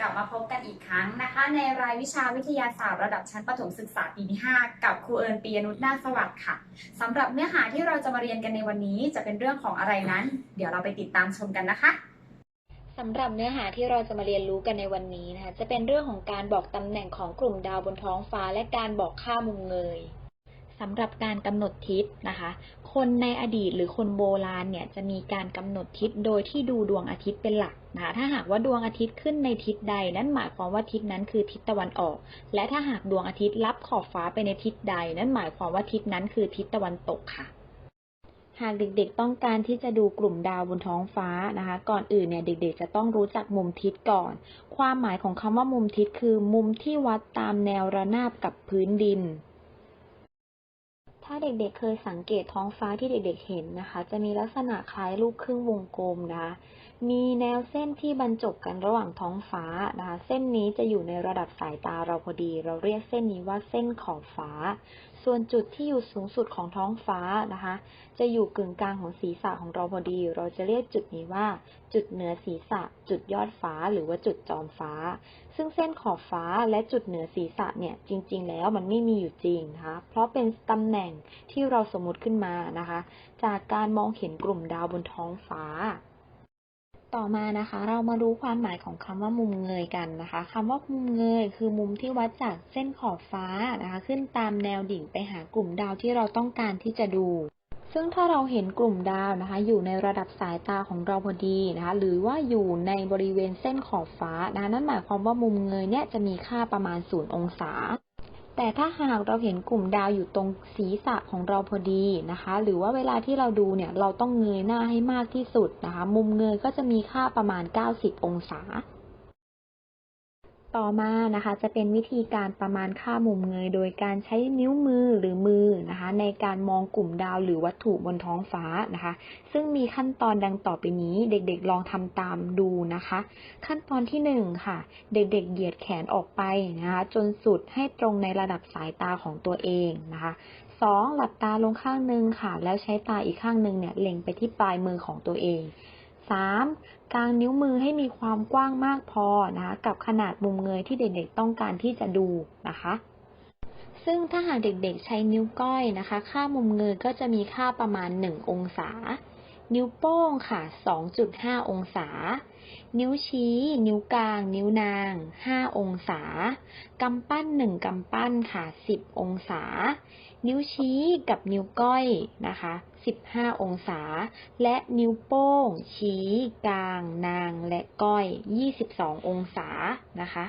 กลับมาพบกันอีกครั้งนะคะ ในรายวิชาวิทยาศาสตร์ระดับชั้นประถมศึกษาปีที่ 5 กับครูเอิญปียนุชนาสวัสดิ์ค่ะสำหรับเนื้อหาที่เราจะมาเรียนกันในวันนี้จะเป็นเรื่องของอะไรนั้น เดี๋ยวเราไปติดตามชมกันนะคะสำหรับเนื้อหาที่เราจะมาเรียนรู้กันในวันนี้นะคะ จะเป็นเรื่องของการบอกตำแหน่งของกลุ่มดาวบนท้องฟ้า และการบอกค่ามุมเงย สำหรับการกำหนดทิศนะคะ คนในอดีตหรือคนโบราณเนี่ยจะมีการกำหนดทิศโดยที่ดูดวงอาทิตย์เป็นหลักนะคะ ถ้าหากว่าดวงอาทิตย์ขึ้นในทิศใด นั่นหมายความว่าทิศนั้นคือทิศตะวันออก และถ้าหากดวงอาทิตย์รับขอบฟ้าไปในทิศใด นั่นหมายความว่าทิศนั้นคือทิศตะวันตกค่ะหากเด็กๆต้องการที่จะดูกลุ่มดาวบนท้องฟ้านะคะ ก่อนอื่นเนี่ยเด็กๆ จะต้องรู้จักมุมทิศก่อน ความหมายของคำว่ามุมทิศคือ มุมที่วัดตามแนวระนาบกับพื้นดิน ถ้าเด็กๆเคยสังเกตท้องฟ้าที่เด็กๆเห็นนะคะ จะมีลักษณะคล้ายลูกครึ่งวงกลมนะคะ มีแนวเส้นที่บรรจบกันระหว่างท้องฟ้านะคะ เส้นนี้จะอยู่ในระดับสายตาเราพอดี เราเรียกเส้นนี้ว่าเส้นขอบฟ้า ส่วนจุดที่อยู่สูงสุดของท้องฟ้านะคะ จะอยู่กึ่งกลางของศีรษะของเราพอดี เราจะเรียกจุดนี้ว่า จุดเหนือศีรษะ จุดยอดฟ้า หรือว่าจุดจอมฟ้า ซึ่งเส้นขอบฟ้าและจุดเหนือศีรษะเนี่ยจริง ๆ แล้วมันไม่มีอยู่จริงนะคะ เพราะเป็นตำแหน่งที่เราสมมติขึ้นมานะคะ จากการมองเห็นกลุ่มดาวบนท้องฟ้า ต่อมานะคะ เรามารู้ความหมายของคำว่ามุมเงยกันนะคะคำว่ามุมเงยคือมุมที่วัดจากเส้นขอบฟ้านะคะ ขึ้นตามแนวดิ่งไปหากลุ่มดาวที่เราต้องการที่จะดู ซึ่งถ้าเราเห็นกลุ่มดาวนะคะ อยู่ในระดับสายตาของเราพอดีนะคะ หรือว่าอยู่ในบริเวณเส้นขอบฟ้านะ,ะนั่นหมายความว่ามุมเงยเนี่ยจะมีค่าประมาณ 0 องศา แต่ถ้าหากเราเห็นกลุ่มดาวอยู่ตรงศีรษะของเราพอดีนะคะ หรือว่าเวลาที่เราดูเนี่ยเราต้องเงยหน้าให้มากที่สุดนะคะ มุมเงยก็จะมีค่าประมาณ 90 องศา ต่อมานะคะ จะเป็นวิธีการประมาณค่ามุมเงย โดยการใช้นิ้วมือหรือมือนะคะ ในการมองกลุ่มดาวหรือวัตถุบนท้องฟ้านะคะ ซึ่งมีขั้นตอนดังต่อไปนี้เด็กๆลองทำตามดูนะคะ ขั้นตอนที่หนึ่งค่ะ เด็กๆเหยียดแขนออกไปนะคะ จนสุดให้ตรงในระดับสายตาของตัวเองนะคะสองหลับตาลงข้างหนึ่งค่ะ แล้วใช้ตาอีกข้างหนึ่งเนี่ยเล็งไปที่ปลายมือของตัวเอง 3. กางนิ้วมือให้มีความกว้างมากพอนะคะกับขนาดมุมเงยที่เด็กๆต้องการที่จะดูนะคะ ซึ่งถ้าหากเด็กๆใช้นิ้วก้อยนะคะ ค่ามุมเงยก็จะมีค่าประมาณ 1 องศา นิ้วโป้งค่ะ 2.5 องศา นิ้วชี้ นิ้วกลาง นิ้วนาง 5 องศา กำปั้น 1 กำปั้นค่ะ 10 องศา นิ้วชี้กับนิ้วก้อยนะคะ 15 องศา และนิ้วโป้ง ชี้ กลาง นาง และก้อย 22 องศานะคะ